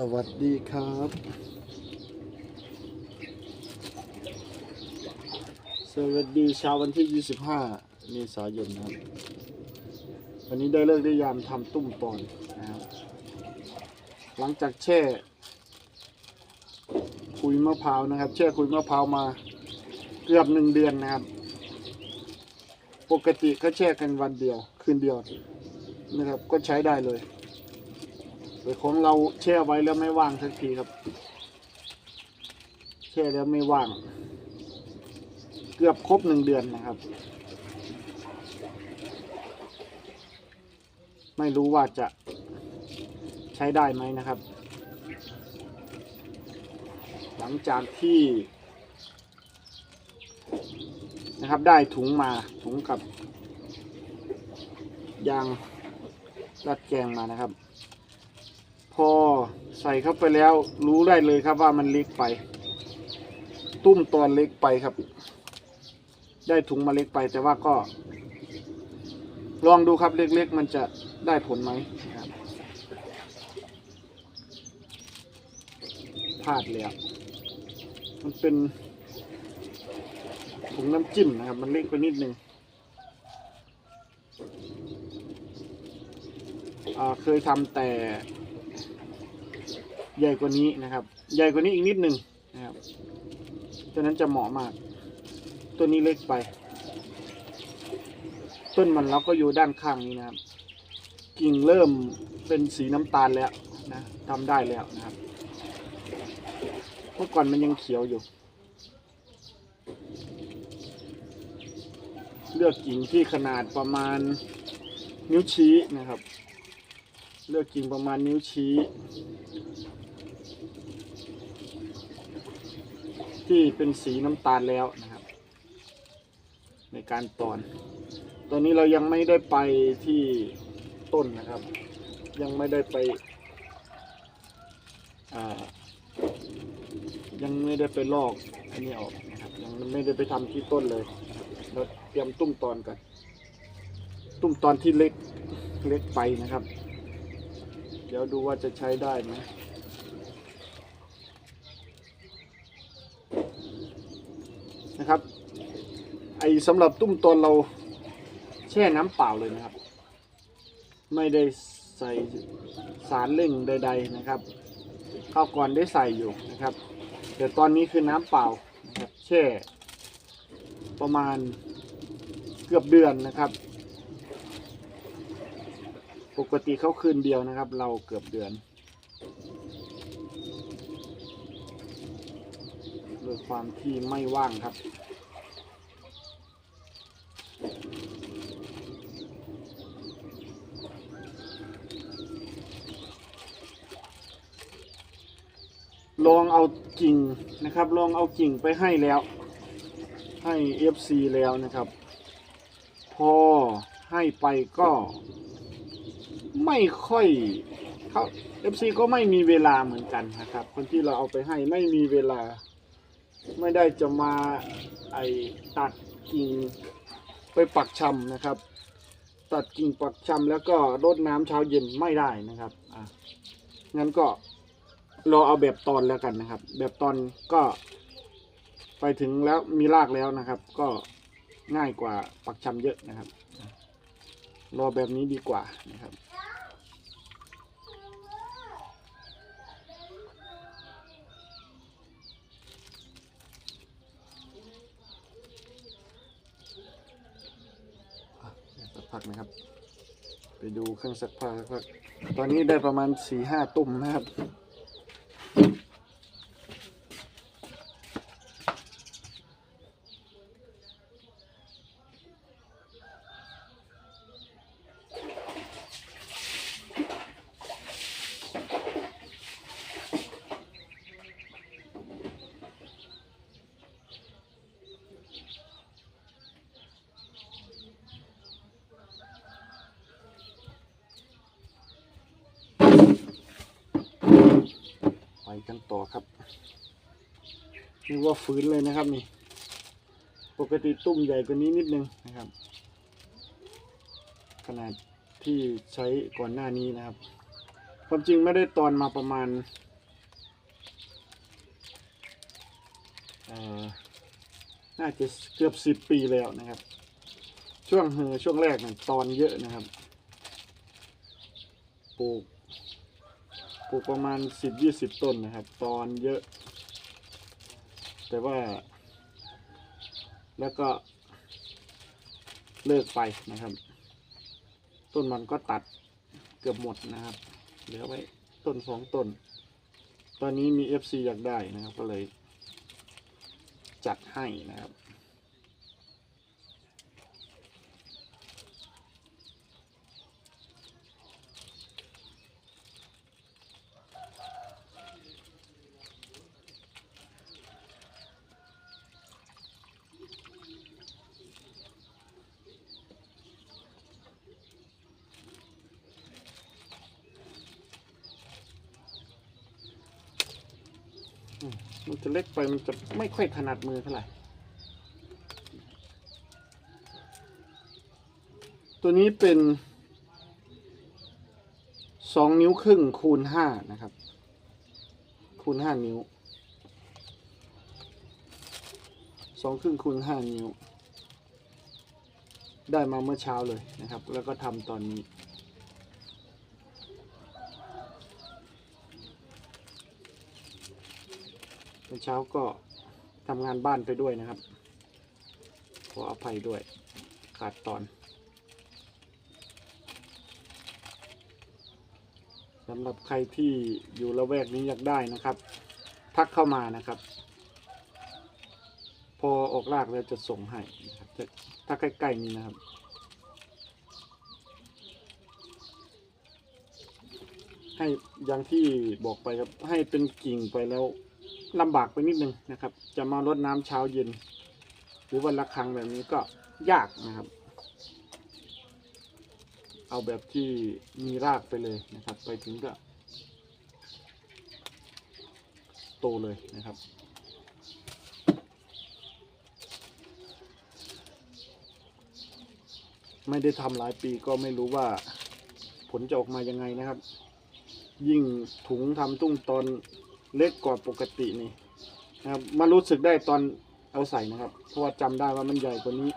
สวัสดีครับ สวัสดีเช้าวันที่ 25 เมษายนนะครับ วันนี้ได้เลิกได้ยามทำตุ้มปอนนะครับ หลังจากแช่ คุยมะพร้าวนะครับ แช่คุยมะพร้าวมาเกือบหนึ่งเดือนนะครับ ปกติก็แช่กันวันเดียว คืนเดียวนะครับ ก็ใช้ได้เลย แต่ของเราแช่ไว้แล้วไม่ว่างสักทีครับ แช่แล้วไม่ว่าง เกือบครบหนึ่งเดือนนะครับ ไม่รู้ว่าจะใช้ได้ไหมนะครับ หลังจากที่นะครับได้ถุงมาถุงกับยางรัดแกงมานะครับ พอใส่เข้าไปแล้วรู้ได้เลยครับว่ามันเล็กไป ตุ้มตอนเล็กไปครับ ได้ถุงมาเล็กไปแต่ว่าก็ ลองดูครับเล็กๆมันจะได้ผลไหมครับพลาดแล้วมันเป็นถุงน้ำจิ้มนะครับ มันเล็กไปนิดนึงเคยทำแต่ ใหญ่กว่านี้นะครับ ใหญ่กว่านี้อีกนิดหนึ่งนะครับตัวนั้นจะเหมาะมาก ตัวนี้เล็กไป ต้นมันเราก็อยู่ด้านข้างนี้นะครับ กิ่งเริ่มเป็นสีน้ำตาลแล้วนะทำได้แล้วนะครับเมื่อก่อนมันยังเขียวอยู่ เลือกกิ่งที่ขนาดประมาณนิ้วชี้นะครับ เลือกกิ่งประมาณนิ้วชี้ ที่เป็นสีน้ำตาลแล้วนะครับ ในการตอน ตอนนี้เรายังไม่ได้ไปที่ต้นนะครับ ยังไม่ได้ไปยังไม่ได้ไปลอกอันนี้ออกนะครับ ยังไม่ได้ไปทำที่ต้นเลยเราเตรียมตุ้มตอนกัน ตุ้มตอนที่เล็กเล็กไปนะครับ ดี๋ยวดูว่าจะใช้ได้ไหมนะครับ ไอสำหรับตุ้มตนเราแช่น้ำเปล่าเลยนะครับ ไม่ได้ใส่สารเร่งใด ๆนะครับข้าวก่อนได้ใส่อยู่นะครับแต่ตอนนี้คือน้ำเปล่านะครับแช่ประมาณเกือบเดือนนะครับ ปกติเขาคืนเดียวนะครับ เราเกือบเดือนด้วยความที่ไม่ว่างครับ ลองเอากิ่งนะครับ ลองเอากิ่งไปให้แล้ว ให้ FC แล้วนะครับ พอให้ไปก็ ไม่ค่อยเขา FC ก็ไม่มีเวลาเหมือนกันนะครับ คนที่เราเอาไปให้ไม่มีเวลา ไม่ได้จะมาไอตัดกิ่งไปปักชำนะครับ ตัดกิ่งปักชำแล้วก็รดน้ำเช้าเย็นไม่ได้นะครับอะงั้นก็รอเอาแบบตอนแล้วกันนะครับ แบบตอนก็ ไปถึงแล้วมีรากแล้วนะครับ ก็ง่ายกว่าปักชำเยอะนะครับรอแบบนี้ดีกว่านะครับ อะเดี๋ยวสัก พักนะครับ ไปดูเครื่องซักผ้าสักพัก ตอนนี้ได้ประมาณสี่ห้าตุ่มนะครับ กันต่อครับนี่ว่าฝืนเลยนะครับนี่ ปกติตุ้มใหญ่กว่านี้นิดนึงนะครับ ขนาดที่ใช้ก่อนหน้านี้นะครับ ความจริงไม่ได้ตอนมาประมาณน่าจะเกือบสิบปีแล้วนะครับ ช่วงเฮอช่วงแรกเนี่ยตอนเยอะนะครับ ปลูก ลูกประมาณสิบยี่สิบต้นนะครับ ตอนเยอะ แต่ว่า แล้วก็เลิกไปนะครับ ต้นมันก็ตัดเกือบหมดนะครับ เหลือไว้ต้นสองต้น ตอนนี้มี FC อยากได้นะครับ ก็เลย จัดให้นะครับ มันจะเล็กไปมันจะไม่ค่อยถนัดมือเท่าไหร่ ตัวนี้เป็นสองนิ้วครึ่งคูณห้านะครับ คูณห้านิ้วสองครึ่งคูณห้านิ้ว ได้มาเมื่อเช้าเลยนะครับ แล้วก็ทำตอนนี้ เมื่อเช้าก็ทำงานบ้านไปด้วยนะครับ ขออภัยด้วยขาดตอนสำหรับใครที่อยู่ละแวกนี้อยากได้นะครับ ทักเข้ามานะครับ พอออกรากแล้วจะส่งให้นะครับถ้าใกล้ๆนี้นะครับให้อย่างที่บอกไปครับให้เป็นกิ่งไปแล้ว ลำบากไปนิดนึงนะครับ จะมารดน้ำเช้าเย็น หรือวันละครั้งแบบนี้ก็ยากนะครับ เอาแบบที่มีรากไปเลยนะครับ ไปถึงก็ โตเลยนะครับไม่ได้ทำหลายปีก็ไม่รู้ว่าผลจะออกมายังไงนะครับ ยิ่งถุงทำตุ้งตอน เล็กกว่าปกตินี่นะครับมารู้สึกได้ตอนเอาใส่นะครับ เพราะว่าจำได้ว่ามันใหญ่กว่านี้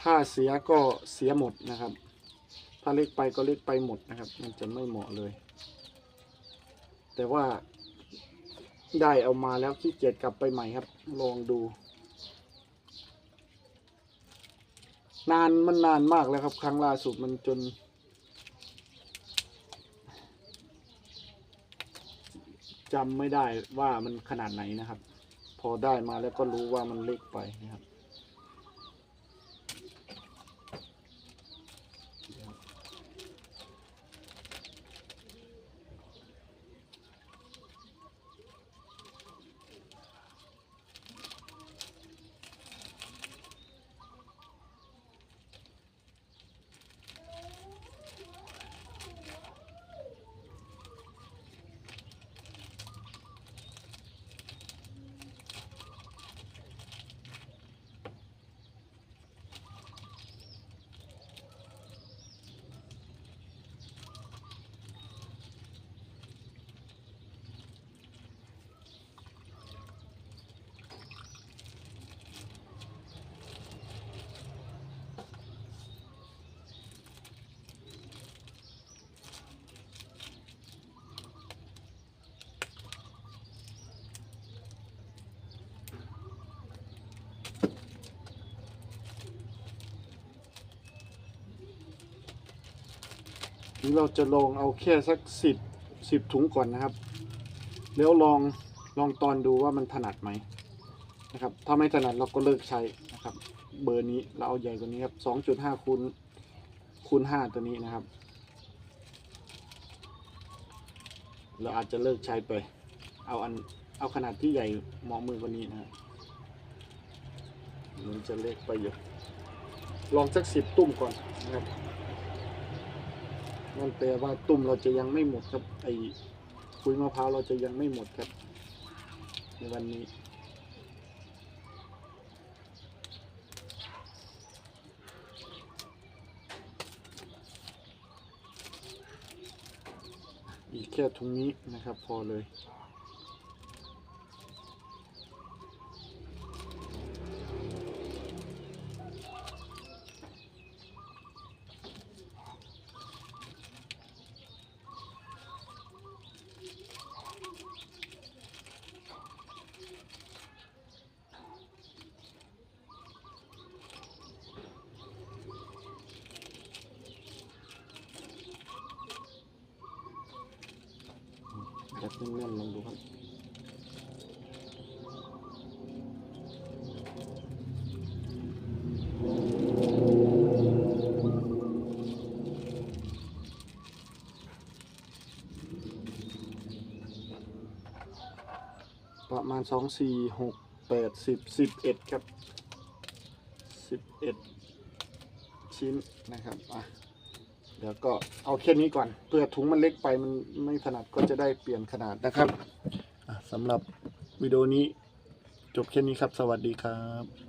ถ้าเสียก็เสียหมดนะครับ ถ้าเล็กไปก็เล็กไปหมดนะครับ มันจะไม่เหมาะเลย แต่ว่า ได้เอามาแล้วขี้เกียจกลับไปใหม่ครับ ลองดู นานมันนานมากแล้วครับ ครั้งล่าสุดมันจน จำไม่ได้ว่ามันขนาดไหนนะครับ พอได้มาแล้วก็รู้ว่ามันเล็กไปนะครับ นี่เราจะลองเอาแค่สักสิบสิบถุงก่อนนะครับ แล้วลองลองตอนดูว่ามันถนัดไหมนะครับ ถ้าไม่ถนัดเราก็เลิกใช้นะครับ เบอร์นี้เราเอาใหญ่กว่านี้ครับสองจุดห้าคูณคูณห้าตัวนี้นะครับ เราอาจจะเลิกใช้ไป เอาอันเอาขนาดที่ใหญ่เหมาะมือกว่านี้นะครับมันจะเล็กไปอยู่ลองสักสิบตุ้มก่อนนะครับ นั่นแปลว่าตุ่มเราจะยังไม่หมดครับ ไอ้คุยมะพร้าวเราจะยังไม่หมดครับ ในวันนี้ อีกแค่ถุงนี้นะครับพอเลย แบบแน่นลองดูครับประมาณสองสี่หกแปดสิบสิบเอ็ดครับสิบเอ็ดชิ้นนะครับ อะ เดี๋ยวก็เอาแค่นี้ก่อนเพื่อถุงมันเล็กไปมันไม่ถนัดก็จะได้เปลี่ยนขนาดนะครับสำหรับวิดีโอนี้จบแค่นี้ครับ สวัสดีครับ